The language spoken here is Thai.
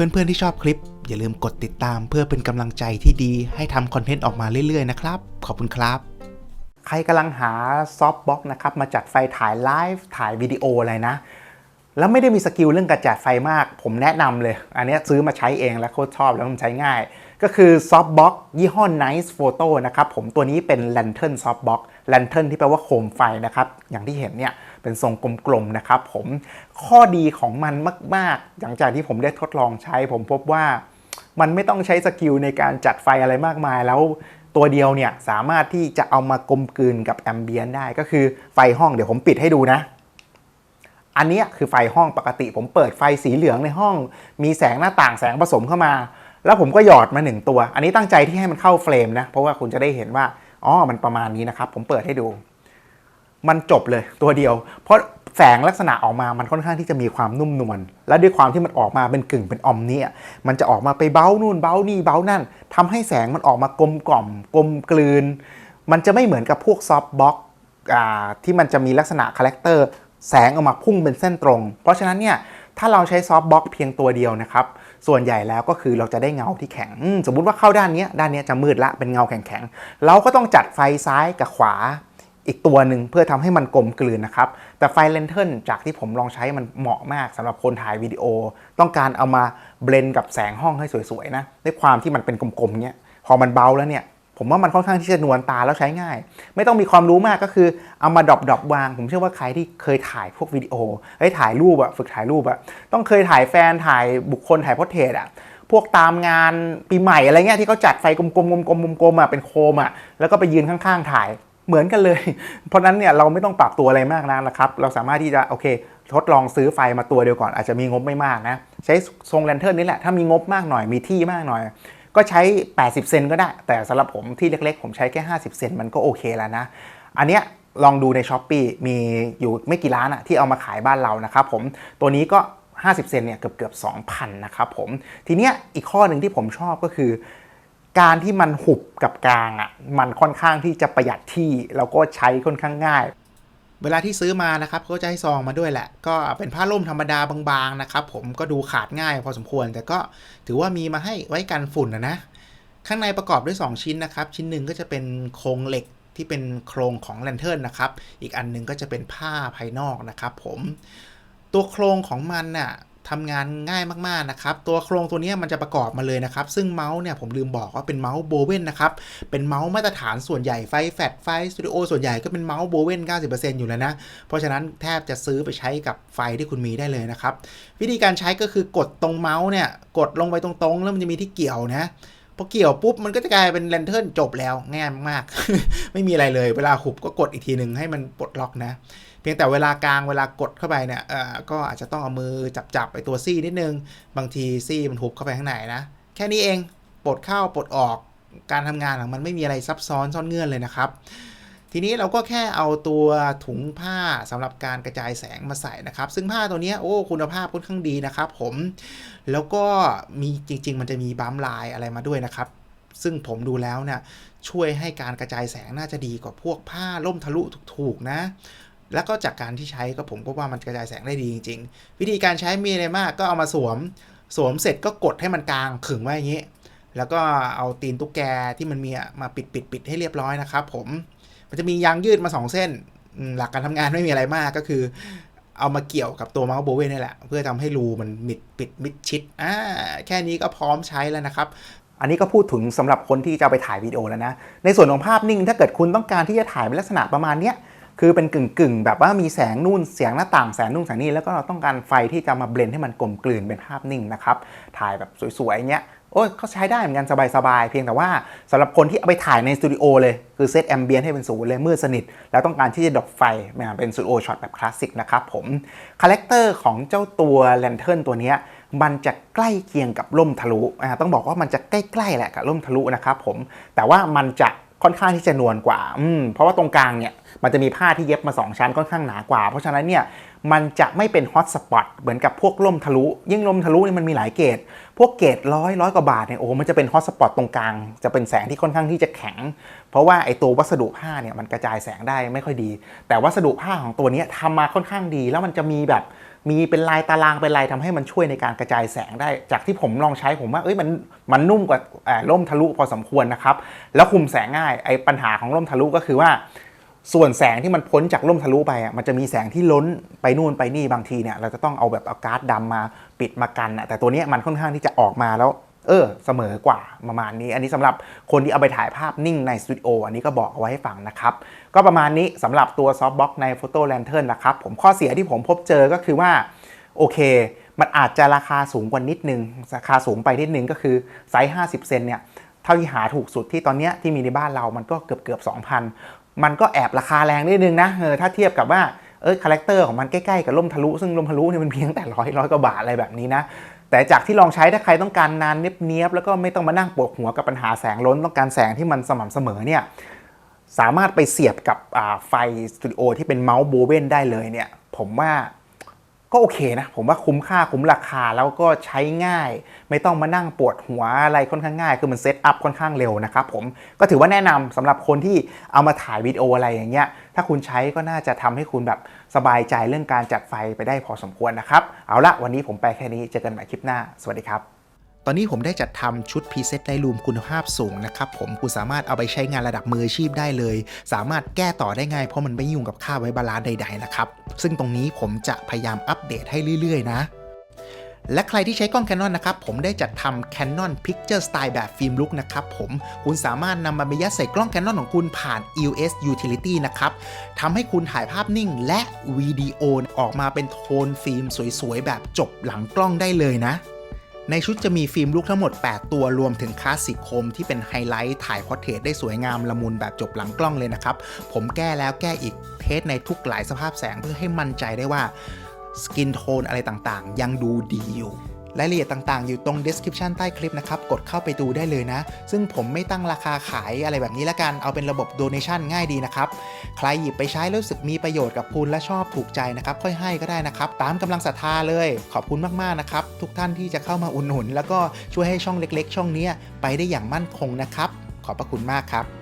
เพื่อนๆที่ชอบคลิป อย่าลืมกดติดตามเพื่อเป็นกำลังใจที่ดีให้ทำคอนเทนต์ออกมาเรื่อยๆนะครับ ขอบคุณครับ ใครกำลังหาซอฟต์บ็อกนะครับมาจัดไฟถ่ายไลฟ์ถ่ายวิดีโออะไรนะ แล้วไม่ได้มีสกิลเรื่องการจัดไฟมาก ผมแนะนำเลย อันนี้ซื้อมาใช้เองแล้วโคตรชอบแล้วมันใช้ง่าย ก็คือซอฟต์บ็อกยี่ห้อ Nice Photo นะครับผมตัวนี้เป็น Lantern Soft Box Lantern ที่แปลว่าโคมไฟนะครับอย่างที่เห็นเนี่ย เป็นทรงกลมๆนะครับผมข้อดีของมันมาก ๆ หลังจากที่ผมได้ทดลองใช้ ผมพบว่ามันไม่ต้องใช้สกิลในการจัดไฟอะไรมากมายแล้วตัวเดียวเนี่ยสามารถที่จะเอามากลมกลืนกับแอมเบียนได้ก็คือไฟห้องเดี๋ยวผมปิดให้ดูนะ อันนี้คือไฟห้องปกติ ผมเปิดไฟสีเหลืองในห้อง มีแสงหน้าต่างแสงผสมเข้ามา แล้วผมก็หยอดมาหนึ่งตัว อันนี้ตั้งใจที่ให้มันเข้าเฟรมนะ เพราะว่าคุณจะได้เห็นว่าอ๋อมันประมาณนี้นะครับ ผมเปิดให้ดู มันจบเลยตัวเดียว เพราะแสงลักษณะออกมามันค่อนข้างที่จะมีความนุ่มนวลและด้วยความที่มันออกมาเป็นกึ่งเป็นออมเนี่ยมันจะออกมาไปเบ้านู่นเบ้านี่เบ้านั่นทำให้แสงมันออกมากลมกล่อม กลมกลืน มันจะไม่เหมือนกับพวกซอฟต์บ็อกที่มันจะมีลักษณะคาแรคเตอร์แสงออกมาพุ่งเป็นเส้นตรง เพราะฉะนั้นเนี่ยถ้าเราใช้ซอฟต์บ็อกเพียงตัวเดียวนะครับ ส่วนใหญ่แล้วก็คือเราจะได้เงาที่แข็ง สมมุติว่าเข้าด้านเนี้ยด้านเนี้ยจะมืดละเป็นเงาแข็งๆเราก็ต้องจัดไฟซ้ายกับขวา อีกตัวหนึ่งเพื่อทำให้มันกลมกลืนนะครับ แต่ไฟเลนเทิลจากที่ผมลองใช้มันเหมาะมากสำหรับคนถ่ายวิดีโอ ต้องการเอามาเบลนกับแสงห้องให้สวยๆนะด้วยความที่มันเป็นกลมๆเนี้ยพอมันเบาแล้วเนี่ยผมว่ามันค่อนข้างที่จะนวลตาแล้วใช้ง่าย ไม่ต้องมีความรู้มากก็คือเอามาดรอปดรอปวาง ผมเชื่อว่าใครที่เคยถ่ายพวกวิดีโอเฮ้ถ่ายรูปอะฝึกถ่ายรูปอะต้องเคยถ่ายแฟนถ่ายบุคคลถ่ายพอร์เทรตอะพวกตามงานปีใหม่อะไรเงี้ยที่เขาจัดไฟกลมๆกลมๆกลมๆอะเป็นโคมอะแล้วก็ไปยืนข้างๆถ่าย เหมือนกันเลย เพราะนั้นเนี่ยเราไม่ต้องปรับตัวอะไรมากนักนะครับ เราสามารถที่จะโอเค ทดลองซื้อไฟมาตัวเดียวก่อนอาจจะมีงบไม่มากนะ ใช้ทรงแลนเทิร์นนี่แหละ ถ้ามีงบมากหน่อยมีที่มากหน่อย ก็ใช้ 80 เซนก็ได้ แต่สำหรับผมที่เล็กๆ ผมใช้แค่ 50 เซนมันก็โอเคแล้วนะ อันเนี้ยลองดูใน s h อ p e e มีอยู่ไม่กี่ร้านอะที่เอามาขายบ้านเรานะครับผมตัวนี้ก็ 50 เซนเนี่ยเกือบเกือบ2,000 นะครับผม ทีเนี้ยอีกข้อหนึ่งที่ผมชอบก็คือ การที่มันหุบกับกลางอะมันค่อนข้างที่จะประหยัดที่แล้วก็ใช้ค่อนข้างง่าย เวลาที่ซื้อมานะครับเขาจะให้ซองมาด้วยแหละ ก็เป็นผ้าร่มธรรมดาบางๆนะครับผมก็ดูขาดง่ายพอสมควร แต่ก็ถือว่ามีมาให้ไว้กันฝุ่นนะนะข้างในประกอบด้วย 2 ชิ้นนะครับ ชิ้นหนึ่งก็จะเป็นโครงเหล็กที่เป็นโครงของแลนเทิร์นนะครับ อีกอันหนึ่งก็จะเป็นผ้าภายนอกนะครับผม ตัวโครงของมันน่ะ ทำงานง่ายมากๆนะครับ ตัวโครงตัวนี้มันจะประกอบมาเลยนะครับ ซึ่งเมาส์เนี่ยผมลืมบอกว่าเป็นเมาส์โบเวนนะครับ เป็นเมาส์มาตรฐานส่วนใหญ่ไฟแฟตไฟสตูดิโอส่วนใหญ่ก็เป็นเมาส์โบเวน90%อยู่แล้วนะ เพราะฉะนั้นแทบจะซื้อไปใช้กับไฟที่คุณมีได้เลยนะครับ วิธีการใช้ก็คือกดตรงเมาส์เนี่ย กดลงไปตรงๆ แล้วมันจะมีที่เกี่ยวนะ พอเกี่ยวปุ๊บมันก็จะกลายเป็นแลนเทิร์นจบแล้วง่ายมากๆ ไม่มีอะไรเลย เวลาหุบก็กดอีกทีหนึ่งให้มันปลดล็อกนะ เพียงแต่เวลากลางเวลากดเข้าไปเนี่ยเอ่อก็อาจจะต้องเอามือจับๆไปตัวซี่นิดนึง บางทีซี่มันหุบเข้าไปข้างในนะ แค่นี้เองปลดเข้าปลดออกการทำงานของมันไม่มีอะไรซับซ้อนซ่อนเงื่อนเลยนะครับ ทีนี้เราก็แค่เอาตัวถุงผ้าสำหรับการกระจายแสงมาใส่นะครับ ซึ่งผ้าตัวนี้โอ้คุณภาพค่อนข้างดีนะครับผมแล้วก็มีจริง ๆ มันจะมีบัมลายอะไรมาด้วยนะครับ ซึ่งผมดูแล้วเนี่ยช่วยให้การกระจายแสงน่าจะดีกว่าพวกผ้าล่มทะลุถูกๆนะแล้วก็จากการที่ใช้ก็ผมก็ว่ามันกระจายแสงได้ดีจริง ๆ วิธีการใช้มีอะไรมากก็เอามาสวม สวมเสร็จก็กดให้มันกลางขึงไว้อย่างนี้ แล้วก็เอาตีนตุ๊กแกที่มันมีมาปิดปิดปิดให้เรียบร้อยนะครับผม มันจะมียางยืดมา 2 เส้น หลักการทำงานไม่มีอะไรมากก็คือ เอามาเกี่ยวกับตัวเมาส์โบเวนนี่แหละ เพื่อทำให้รูมันมิดปิดมิดชิดอ่าแค่นี้ก็พร้อมใช้แล้วนะครับอันนี้ก็พูดถึงสำหรับคนที่จะไปถ่ายวิดีโอแล้วนะ ในส่วนของภาพนิ่งถ้าเกิดคุณต้องการที่จะถ่ายเป็นลักษณะประมาณเนี้ยคือเป็นกึ่งกึ่งๆแบบว่ามีแสงนู่นเสียงหน้าต่างแสงนู่นแสงนี่แล้วก็เราต้องการไฟที่จะมาเบลนให้มันกลมกลืนเป็นภาพนิ่งนะครับ ถ่ายแบบสวยๆเงี้ย โอ้ยเขาใช้ได้เหมือนกันสบายๆ เพียงแต่ว่าสำหรับคนที่เอาไปถ่ายในสตูดิโอเลย คือเซตแอมเบียนให้เป็นศูนย์เลยมืดสนิท แล้วต้องการที่จะดอปไฟมาเป็นสตูดิโอช็อตแบบคลาสสิกนะครับผมคาแรคเตอร์ของเจ้าตัวแลนเทิร์นตัวนี้มันจะใกล้เคียงกับล่มทะลุอ่าต้องบอกว่ามันจะใกล้ๆแหละกับล่มทะลุนะครับผมแต่ว่ามันจะค่อนข้างที่จะนวลกว่าอืมเพราะว่าตรงกลางเนี่ย มันจะมีผ้าที่เย็บมา 2 ชั้นค่อนข้างหนากว่า เพราะฉะนั้นเนี่ยมันจะไม่เป็นฮอตสปอตเหมือนกับพวกล่มทะลุ ยิ่งล่มทะลุนี่มันมีหลายเกรดพวกเกรดร้อยร้อยกว่าบาทเนี่ยโอ้มันจะเป็นฮอตสปอตตรงกลางจะเป็นแสงที่ค่อนข้างที่จะแข็ง เพราะว่าไอตัววัสดุผ้าเนี่ยมันกระจายแสงได้ไม่ค่อยดี แต่วัสดุผ้าของตัวนี้ทำมาค่อนข้างดี แล้วมันจะมีแบบมีเป็นลายตารางเป็นลายทำให้มันช่วยในการกระจายแสงได้ จากที่ผมลองใช้ผมว่าเอ้ยมันมันนุ่มกว่าเอ่อร่มทะลุพอสมควรนะครับแล้วคุมแสงง่ายไอ้ปัญหาของร่มทะลุก็คือว่า ส่วนแสงที่มันพ้นจากร่มทะลุไปอะมันจะมีแสงที่ล้นไปนู่นไปนี่บางทีเนี่ยเราจะต้องเอาแบบเอาการ์ดดำมาปิดมากันอะแต่ตัวนี้มันค่อนข้างที่จะออกมาแล้ว เออเสมอกว่าประมาณนี้ อันนี้สำหรับคนที่เอาไปถ่ายภาพนิ่งในสตูดิโออันนี้ก็บอกเอาไว้ให้ฟังนะครับ ก็ประมาณนี้สำหรับตัวซอฟต์บ็อกใน Photo Lantern นะครับผมข้อเสียที่ผมพบเจอก็คือว่าโอเค มันอาจจะราคาสูงกว่านิดนึงราคาสูงไปนิดนึงก็คือไซส์ 50 เซนเนี่ยเท่าที่หาถูกสุดที่ตอนนี้ที่มีในบ้านเรามันก็เกือบเกือบ2,000 มันก็แอบราคาแรงนิดนึงนะเออถ้าเทียบกับว่าเออคาแรคเตอร์ของมันใกล้ๆกับล่มทะลุซึ่งล่มทะลุเนี่ยมันเพียงแต่ร้อยร้อยกว่าบาทอะไรแบบนี้นะแต่จากที่ลองใช้ถ้าใครต้องการนานเนียบๆแล้วก็ไม่ต้องมานั่งปวดหัวกับปัญหาแสงล้นต้องการแสงที่มันสม่ำเสมอเนี่ยสามารถไปเสียบกับไฟสตูดิโอที่เป็นเมาส์โบเวนได้เลยเนี่ยผมว่า ก็โอเคนะ ผมว่าคุ้มค่าคุ้มราคาแล้วก็ใช้ง่าย ไม่ต้องมานั่งปวดหัวอะไรค่อนข้างง่าย คือมันเซตอัพค่อนข้างเร็วนะครับผมก็ถือว่าแนะนำสำหรับคนที่เอามาถ่ายวิดีโออะไรอย่างเงี้ยถ้าคุณใช้ก็น่าจะทำให้คุณแบบสบายใจเรื่องการจัดไฟไปได้พอสมควรนะครับ เอาละวันนี้ผมไปแค่นี้เจอกันใหม่คลิปหน้า สวัสดีครับ ตอนนี้ผมได้จัดทำชุดพรีเซตไลรูมคุณภาพสูงนะครับผมคุณสามารถเอาไปใช้งานระดับมืออาชีพได้เลย สามารถแก้ต่อได้ง่ายเพราะมันไม่ยุ่งกับค่าไว้บาลานซ์ใดๆนะครับ ซึ่งตรงนี้ผมจะพยายามอัปเดตให้เรื่อยๆ นะและใครที่ใช้กล้อง Canon นะครับ ผมได้จัดทำ Canon Picture Style แบบฟิล์มลุกนะครับผม คุณสามารถนำมาไปยัดใส่กล้อง Canon ของคุณผ่าน EOS Utility นะครับทำให้คุณถ่ายภาพนิ่งและวิดีโอออกมาเป็นโทนฟิล์มสวยๆ แบบจบหลังกล้องได้เลยนะ ในชุดจะมีฟิล์มลูกทั้งหมด 8 ตัวรวมถึงคลาสสิกโคมที่เป็นไฮไลท์ถ่ายพอร์เทรตได้สวยงามละมุนแบบจบหลังกล้องเลยนะครับ ผมแก้แล้วแก้อีกเทสในทุกหลายสภาพแสงเพื่อให้มั่นใจได้ว่าสกินโทนอะไรต่างๆ ยังดูดีอยู่ รายละเอียดต่างๆ อยู่ตรง description ใต้คลิปนะครับ กดเข้าไปดูได้เลยนะ ซึ่งผมไม่ตั้งราคาขายอะไรแบบนี้ละกัน เอาเป็นระบบ donation ง่ายดีนะครับ ใครหยิบไปใช้แล้วรู้สึกมีประโยชน์กับคุณและชอบถูกใจนะครับ ค่อยให้ก็ได้นะครับ ตามกำลังศรัทธาเลย ขอบคุณมากๆนะครับ ทุกท่านที่จะเข้ามาอุดหนุน แล้วก็ช่วยให้ช่องเล็ก ๆ ช่องนี้ไปได้อย่างมั่นคงนะครับ ขอบพระคุณมากครับ